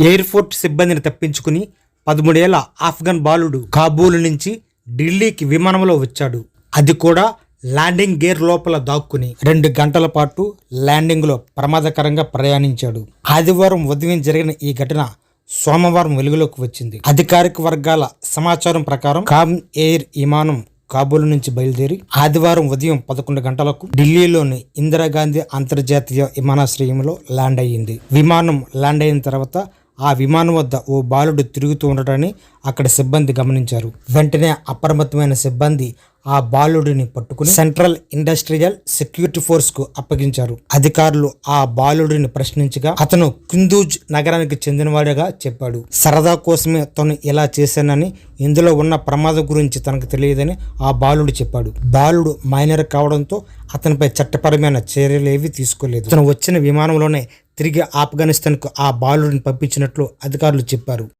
ఎయిర్ఫోర్ట్ సిబ్బందిని తప్పించుకుని పదమూడేళ్ళ ఆఫ్ఘన్ బాలుడు కాబూలు నుంచి ఢిల్లీకి విమానంలో వచ్చాడు. అది కూడా ల్యాండింగ్ గేర్ లోపల దాక్కుని రెండు గంటల పాటు ల్యాండింగ్లో ప్రమాదకరంగా ప్రయాణించాడు. ఆదివారం ఉదయం జరిగిన ఈ ఘటన సోమవారం వెలుగులోకి వచ్చింది. అధికారిక వర్గాల సమాచారం ప్రకారం కామ్ ఎయిర్ విమానం కాబూల్ నుంచి బయలుదేరి ఆదివారం ఉదయం పదకొండు గంటలకు ఢిల్లీలోని ఇందిరాగాంధీ అంతర్జాతీయ విమానాశ్రయంలో ల్యాండ్ అయ్యింది. విమానం ల్యాండ్ అయిన తర్వాత ఆ విమానం వద్ద ఓ బాలుడు తిరుగుతూ ఉండటాన్ని అక్కడ సిబ్బంది గమనించారు. వెంటనే అప్రమత్తమైన సిబ్బంది ఆ బాలుడిని పట్టుకుని సెంట్రల్ ఇండస్ట్రియల్ సెక్యూరిటీ ఫోర్స్కు అప్పగించారు. అధికారులు ఆ బాలుడిని ప్రశ్నించగా అతను కిందూజ్ నగరానికి చెందినవాడిగా చెప్పాడు. సరదా కోసమే తను ఇలా చేశానని ఇందులో ఉన్న ప్రమాదం గురించి తనకు తెలియదని ఆ బాలుడు చెప్పాడు. బాలుడు మైనర్ కావడంతో అతనిపై చట్టపరమైన చర్యలేవి తీసుకోలేదు. తను వచ్చిన విమానంలోనే తిరిగి ఆఫ్ఘనిస్తాన్కు ఆ బాలుడిని పంపించినట్లు అధికారులు చెప్పారు.